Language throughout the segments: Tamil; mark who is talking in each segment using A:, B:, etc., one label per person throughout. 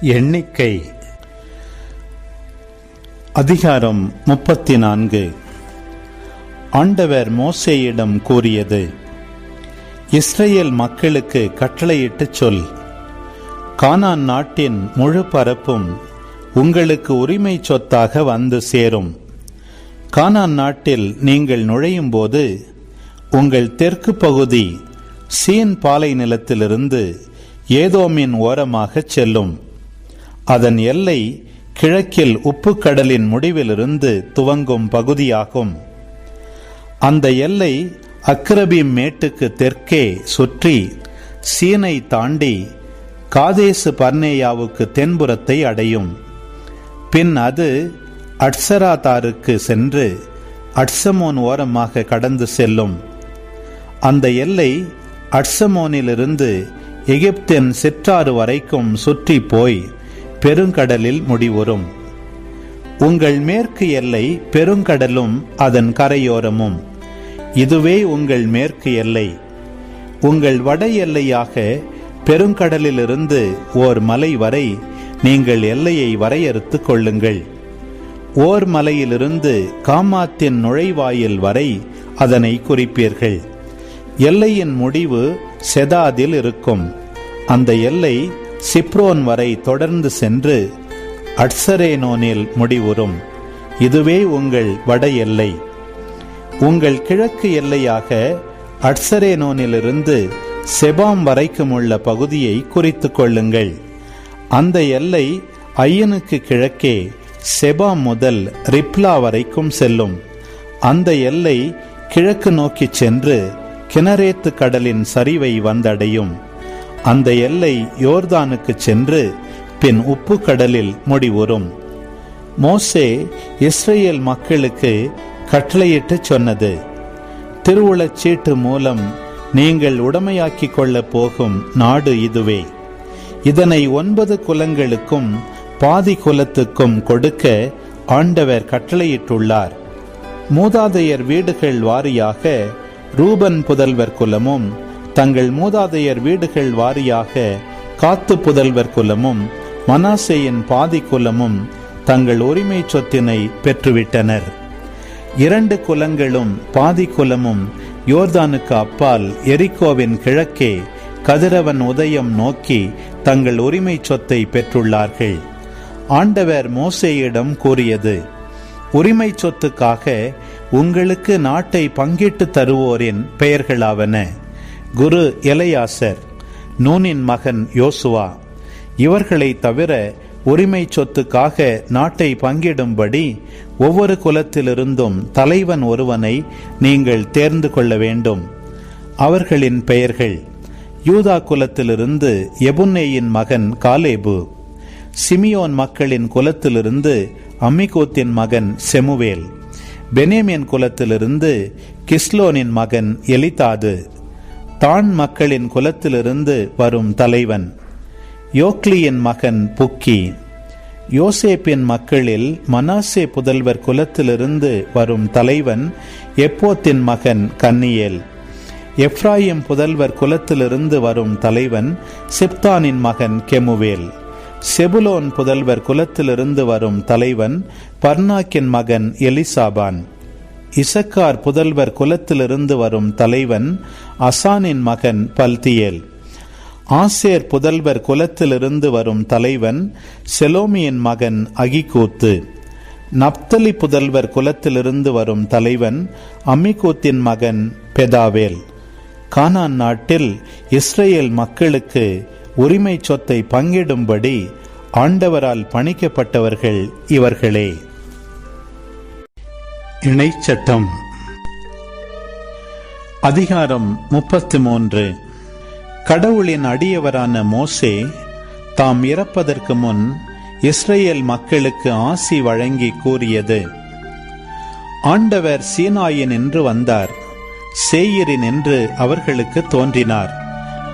A: எண்ணிக்கை. அதிகாரம் முப்பத்தி நான்கு ஆண்டவர் மோசேயிடம் கூறியது இஸ்ரேல் மக்களுக்கு கட்டளையிட்டு சொல். கானான் நாட்டின் முழு பரப்பும் உங்களுக்கு உரிமை சொத்தாக வந்து சேரும். கானான் நாட்டில் நீங்கள் நுழையும்போது உங்கள் தெற்கு பகுதி சீன் பாலை நிலத்திலிருந்து ஏதோமின் ஓரமாகச் செல்லும். அதன் எல்லை கிழக்கில் உப்புக்கடலின் முடிவிலிருந்து துவங்கும் பகுதியாகும். அந்த எல்லை அக்ரபீம் மேட்டுக்கு தெற்கே சுற்றி சீனை தாண்டி காதேசு பர்னேயாவுக்கு தென்புறத்தை அடையும். பின் அது அட்சராதாருக்கு சென்று அட்சமோன் ஓரமாக கடந்து செல்லும். அந்த எல்லை அட்சமோனிலிருந்து எகிப்தின் சிற்றாறு வரைக்கும் சுற்றி போய் பெருங்கடலில் முடிவுறும். உங்கள் மேற்கு எல்லை பெருங்கடலும் அதன் கரையோரமும். இதுவே உங்கள் மேற்கு எல்லை. உங்கள் வட எல்லையாக பெருங்கடலிலிருந்து ஓர் மலை வரை நீங்கள் எல்லையை வரையறுத்துக் கொள்ளுங்கள். ஓர் மலையிலிருந்து காமாத்தின் நுழைவாயில் வரை அதனை குறிப்பீர்கள். எல்லையின் முடிவு செதாதில் இருக்கும். அந்த எல்லை சிப்ரோன் வரை தொடர்ந்து சென்று அட்சரேனோனில் முடிவுறும். இதுவே உங்கள் வட எல்லை. உங்கள் கிழக்கு எல்லையாக அட்சரேனோனிலிருந்து செபாம் வரைக்கும் உள்ள பகுதியை குறித்துக் கொள்ளுங்கள். அந்த எல்லை ஐயனுக்கு கிழக்கே செபாம் முதல் ரிப்லா வரைக்கும் செல்லும். அந்த எல்லை கிழக்கு நோக்கிச் சென்று கிணரேத்து கடலின் சரிவை வந்தடையும். அந்த எல்லை யோர்தானுக்கு சென்று பின் உப்பு கடலில் முடிவுறும். மோசே இஸ்ரேல் மக்களுக்கு கட்டளையிட்டு சொன்னது திருவுளச் சீட்டு மூலம் நீங்கள் உடமையாக்கிக் கொள்ளப் போகும் நாடு இதுவே. இதனை ஒன்பது குலங்களுக்கும் பாதி குலத்துக்கும் கொடுக்க ஆண்டவர் கட்டளையிட்டுள்ளார். மூதாதையர் வீடுகள் வாரியாக ரூபன் புதல்வர் குலமும் தங்கள் மூதாதையர் வீடுகள் வாரியாக காத்து புதல்வர் குலமும் மனாசேயின் பாதி குலமும் தங்கள் உரிமை சொத்தினை பெற்றுவிட்டனர். இரண்டு குலங்களும் பாதி குலமும் யோர்தானுக்கு அப்பால் எரிக்கோவின் கிழக்கே கதிரவன் உதயம் நோக்கி தங்கள் உரிமை சொத்தை பெற்றுள்ளார்கள். ஆண்டவர் மோசேயிடம் கூறியது உரிமை சொத்துக்காக உங்களுக்கு நாட்டை பங்கிட்டு தருவோரின் பெயர்களாவன. குரு எலையாசர் நூனின் மகன் யோசுவா. இவர்களை தவிர உரிமை சொத்துக்காக நாட்டை பங்கிடும்படி ஒவ்வொரு குலத்திலிருந்தும் தலைவன் ஒருவனை நீங்கள் தேர்ந்து கொள்ள வேண்டும். அவர்களின் பெயர்கள் யூதா குலத்திலிருந்து எபுன்னேயின் மகன் காலேபு சிமியோன் மக்களின் குலத்திலிருந்து அம்மிகோத்தின் மகன் செமுவேல் பெனேமியன் குலத்திலிருந்து கிஸ்லோனின் மகன் எலிதாது தான் மக்களின் குலத்திலிருந்து வரும் தலைவன். யோக்லியின் மகன் புக்கி. யோசேப்பின் மக்களில் மனாசே புதல்வர் குலத்திலிருந்து வரும் தலைவன் எப்போத்தின் மகன் கன்னியேல். எப்ராயிம் புதல்வர் குலத்திலிருந்து வரும் தலைவன் சிப்தானின் மகன் கெமுவேல். செபுலோன் புதல்வர் குலத்திலிருந்து வரும் தலைவன் பர்னாக்கின் மகன் எலிசாபான். இசக்கார் புதல்வர் குலத்திலிருந்து வரும் தலைவன் அசானின் மகன் பல்தியேல். ஆசேர் புதல்வர் குலத்திலிருந்து வரும் தலைவன் செலோமியின் மகன் அகிகூத்து. நப்தலி புதல்வர் குலத்திலிருந்து வரும் தலைவன் அம்மிகூத்தின் மகன் பெதாவேல். கானான் நாட்டில் இஸ்ரேல் மக்களுக்கு உரிமை சொத்தை பங்கிடும்படி ஆண்டவரால் பணிக்கப்பட்டவர்கள் இவர்களே. இணைச்சட்டம். அதிகாரம் முப்பத்தி மூன்று கடவுளின் அடியவரான மோசே தாம் இறப்பதற்கு முன் இஸ்ரேல் மக்களுக்கு ஆசி வழங்கி கூறியது. ஆண்டவர் சீனாயின் என்று வந்தார். சேயிரின் என்று அவர்களுக்கு தோன்றினார்.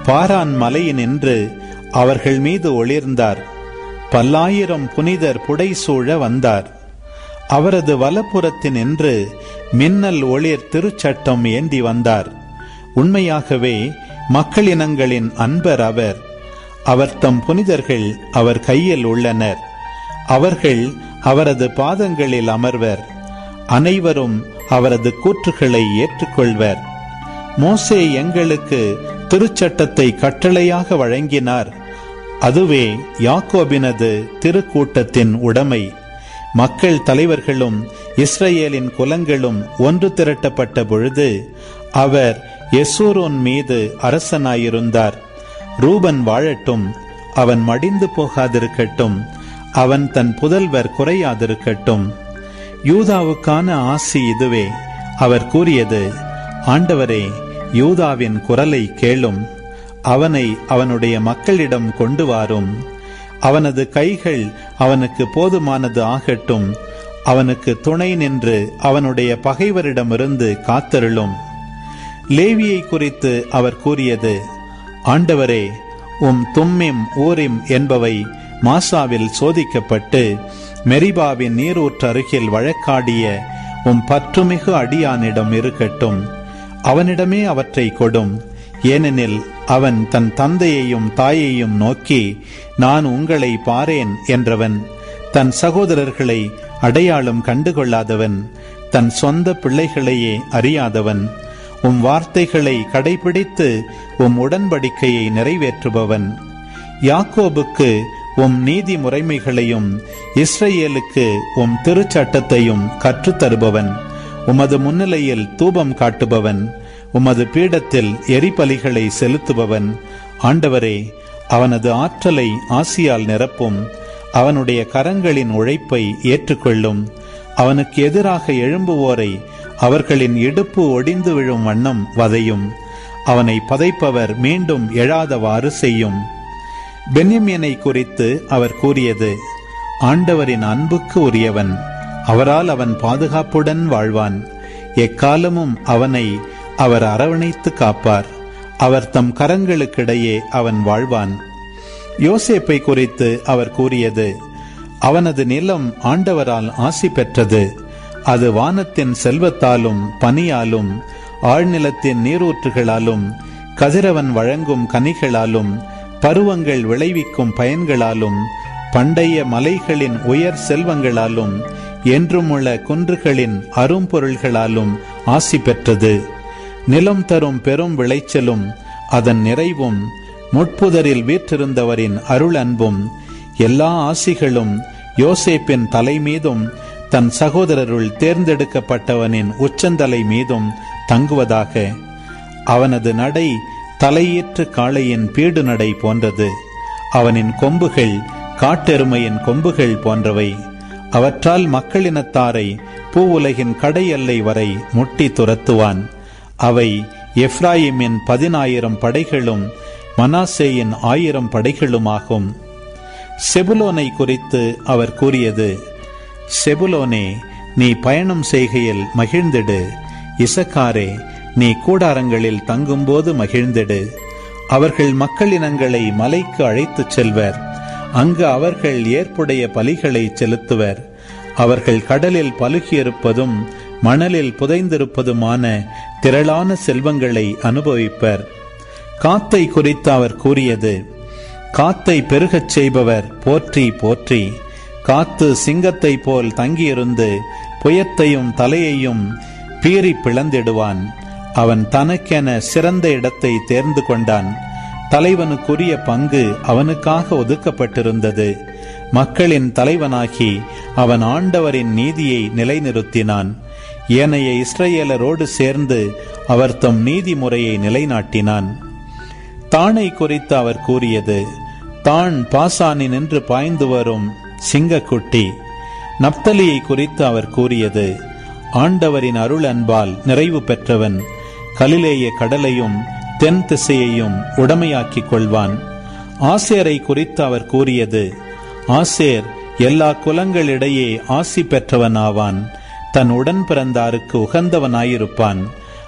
A: பாரான் மலையின் என்று அவர்கள் மீது ஒளிர்ந்தார். பல்லாயிரம் புனிதர் புடைசூழ வந்தார். அவரது வலப்புறத்தின் என்று மின்னல் ஒளிர் திருச்சட்டம் ஏந்தி வந்தார். உண்மையாகவே மக்களினங்களின் அன்பர் அவர். அவர் தம் புனிதர்கள் அவர் கையில் உள்ளனர். அவர்கள் அவரது பாதங்களில் அமர்வர். அனைவரும் அவரது கூற்றுகளை ஏற்றுக்கொள்வர். மோசே எங்களுக்கு திருச்சட்டத்தை கட்டளையாக வழங்கினார். அதுவே யாக்கோபினது திருக்கூட்டத்தின் உடைமை. மக்கள் தலைவர்களும் இஸ்ரேலின் குலங்களும் ஒன்று திரட்டப்பட்ட பொழுது அவர் எசூரோன் மீது அரசனாயிருந்தார். ரூபன் வாழட்டும் அவன் மடிந்து போகாதிருக்கட்டும் அவன் தன் புதல்வர் குறையாதிருக்கட்டும். யூதாவுக்கான ஆசி இதுவே. அவர் கூறியது ஆண்டவரே யூதாவின் குரலை கேளும். அவனை அவனுடைய மக்களிடம் கொண்டு வாரும். அவனது கைகள் அவனுக்கு போதுமானது ஆகட்டும். அவனுக்கு துணை நின்று அவனுடைய பகைவரிடமிருந்து காத்தருளும். லேவியை குறித்து அவர் கூறியது ஆண்டவரே உம் தும்மிம் ஊரிம் என்பவை மாசாவில் சோதிக்கப்பட்டு மெரிபாவின் நீரூற்றருகில் வழக்காடிய உம் பற்றுமிகு அடியானிடம் இருக்கட்டும். அவனிடமே அவற்றை கொடும். ஏனெனில் அவன் தன் தந்தையையும் தாயையும் நோக்கி நான் உங்களை பாரேன் என்றவன். தன் சகோதரர்களை அடையாளம் கண்டுகொள்ளாதவன். தன் சொந்த பிள்ளைகளையே அறியாதவன். உம் வார்த்தைகளை கடைபிடித்து உம் உடன்படிக்கையை நிறைவேற்றுபவன். யாக்கோபுக்கு உம் நீதி முறைமைகளையும் இஸ்ரேலுக்கு உம் திருச்சட்டத்தையும் கற்றுத்தருபவன். உமது முன்னிலையில் தூபம் காட்டுபவன். உமது பீடத்தில் எரிபலிகளை செலுத்துபவன் ஆண்டவரே அவனது ஆற்றலை ஆசியால் நிரப்பும் அவனுடைய கரங்களின் உழைப்பை ஏற்றுக்கொள்ளும். அவனுக்கு எதிராக எழும்புவோரை அவர்களின் இடுப்பு ஒடிந்து விழும் வண்ணம் வதையும். அவனை பதைப்பவர் மீண்டும் எழாதவாறு செய்யும். பென்யமியனை குறித்து அவர் கூறியது ஆண்டவரின் அன்புக்கு உரியவன் அவரால் அவன் பாதுகாப்புடன் வாழ்வான். எக்காலமும் அவனை அவர் அரவணைத்து காப்பார். அவர் தம் கரங்களுக்கிடையே அவன் வாழ்வான். யோசேப்பை குறித்து அவர் கூறியது அவனது நிலம் ஆண்டவரால் ஆசி பெற்றது. அது வானத்தின் செல்வத்தாலும் பனியாலும் ஆழ்நிலத்தின் நீரூற்றுகளாலும் கதிரவன் வழங்கும் கனிகளாலும் பருவங்கள் விளைவிக்கும் பயன்களாலும் பண்டைய மலைகளின் உயர் செல்வங்களாலும் என்றுமுள்ள குன்றுகளின் அரும்பொருள்களாலும் ஆசி பெற்றது. நிலம் தரும் பெரும் விளைச்சலும் அதன் நிறைவும் முட்புதரில் வீற்றிருந்தவரின் அருள் அன்பும் எல்லா ஆசிகளும் யோசேப்பின் தலை மீதும் தன் சகோதரருள் தேர்ந்தெடுக்கப்பட்டவனின் உச்சந்தலை மீதும் தங்குவதாக. அவனது நடை தலையீற்று காளையின் பீடு நடை போன்றது. அவனின் கொம்புகள் காட்டெருமையின் கொம்புகள் போன்றவை. அவற்றால் மக்களினத்தாரை பூ உலகின் கடை எல்லை வரை முட்டி துரத்துவான். அவை எப்ராயிமின் பதினாயிரம் படைகளும் மனாசேயின் ஆயிரம் படைகளுமாகும். செபுலோனை குறித்து அவர் கூறியது செபுலோனே நீ பயணம் செய்கையில் மகிழ்ந்திடு. இசக்காரே நீ கூடாரங்களில் தங்கும்போது மகிழ்ந்திடு. அவர்கள் மக்களினங்களை மலைக்கு அழைத்துச் செல்வர். அங்கு அவர்கள் ஏற்புடைய பலிகளை செலுத்துவர். அவர்கள் கடலில் பலுகியிருப்பதும் மணலில் புதைந்திருப்பதுமான திரளான செல்வங்களை அனுபவிப்பர். காத்தை குறித்து அவர் கூறியது காத்தை பெருகச் செய்பவர் போற்றி போற்றி. காத்து சிங்கத்தை போல் தங்கியிருந்து புயத்தையும் தலையையும் பீறி பிளந்திடுவான். அவன் தனக்கென சிறந்த இடத்தை தேர்ந்து கொண்டான். தலைவனுக்குரிய பங்கு அவனுக்காக ஒதுக்கப்பட்டிருந்தது. மக்களின் தலைவனாகி அவன் ஆண்டவரின் நீதியை நிலைநிறுத்தினான். ஏனைய இஸ்ரேலரோடு சேர்ந்து அவர் தம் நீதிமுறையை நிலைநாட்டினான். தானை குறித்து அவர் கூறியது தான் பாசானினின்று பாய்ந்து வரும் சிங்கக்குட்டி. நப்தலியை குறித்து அவர் கூறியது ஆண்டவரின் அருள் அன்பால் நிறைவு பெற்றவன் கலிலேய கடலையும் தென் திசையையும் உடமையாக்கிக் கொள்வான். ஆசேரை குறித்து அவர் கூறியது ஆசேர் எல்லா குலங்களிடையே ஆசி பெற்றவன் ஆவான் தன் உடன் பிறந்தாருக்கு உகந்தவனாயிருப்பான்.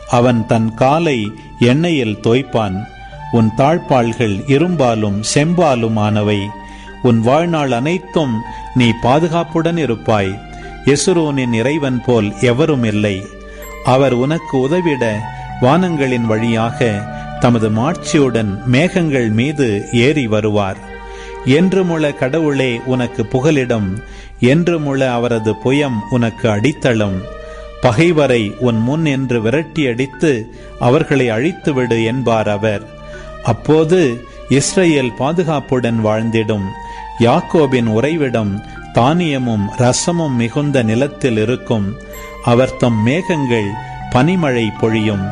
A: அவன் தன் காலை எண்ணெயில் தோய்ப்பான். உன் தாழ்பால்கள் இரும்பாலும் செம்பாலும் ஆனவை உன் வாழ்நாள் அனைத்தும் நீ பாதுகாப்புடன் இருப்பாய். எசுரோனின் இறைவன் போல் எவரும் இல்லை. அவர் உனக்கு உதவிட வானங்களின் வழியாக தமது மாட்சியுடன் மேகங்கள் மீது ஏறி வருவார். என்றுமுள்ள கடவுளே உனக்கு புகலிடம் என்றுமுள்ள அவரது புயம் உனக்கு அடித்தளம். பகைவரை உன் முன் என்று விரட்டி அடித்து அவர்களை அழித்துவிடு என்பார் அவர். அப்போது இஸ்ரேல் பாதுகாப்புடன் வாழ்ந்திடும். யாக்கோபின் உறைவிடம் தானியமும் ரசமும் மிகுந்த நிலத்தில் இருக்கும். அவர் தம் மேகங்கள் பனிமழை பொழியும்.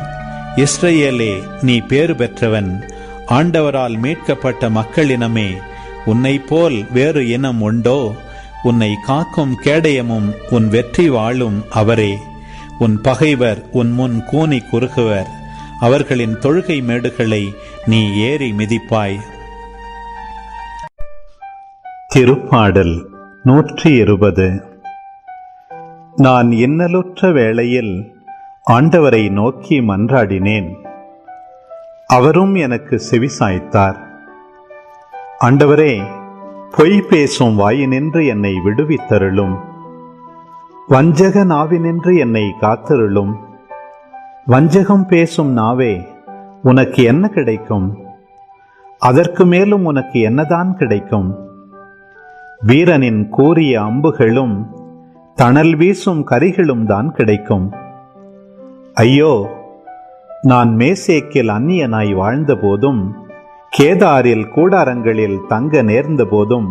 A: இஸ்ரேலே நீ பேறு பெற்றவன் ஆண்டவரால் மீட்கப்பட்ட மக்களினமே உன்னை போல் வேறு இனம் உண்டோ? உன்னை காக்கும் கேடயமும் உன் வெற்றி வாழும் அவரே. உன் பகைவர் உன் முன் கூனி குறுகுவர். அவர்களின் தொழுகை மேடுகளை நீ ஏறி மிதிப்பாய். திருப்பாடல் நூற்றி இருபது. நான் இன்னலுற்ற வேளையில் ஆண்டவரை நோக்கி மன்றாடினேன். அவரும் எனக்கு செவிசாய்த்தார் ஆண்டவரே பொய் பேசும் வாயினின்று என்னை விடுவித்தருளும். வஞ்சக நாவினின்று என்னை காத்தருளும். வஞ்சகம் பேசும் நாவே உனக்கு என்ன கிடைக்கும்? அதற்கு மேலும் உனக்கு என்னதான் கிடைக்கும்? வீரனின் கூறிய அம்புகளும் தணல் வீசும் கரிகளும் தான் கிடைக்கும். ஐயோ நான் மேசேக்கில் அந்நியனாய் வாழ்ந்த போதும் கேதாரில் கூடாரங்களில் தங்க நேர்ந்த போதும்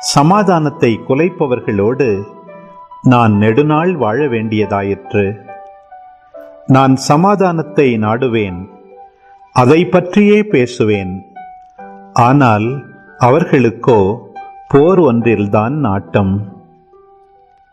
A: சமாதானத்தை குலைப்பவர்களோடு நான் நெடுநாள் வாழ வேண்டியதாயிற்று. நான் சமாதானத்தை நாடுவேன் அதை பற்றியே பேசுவேன். ஆனால் அவர்களுக்கோ போர் ஒன்றில்தான் நாட்டம்.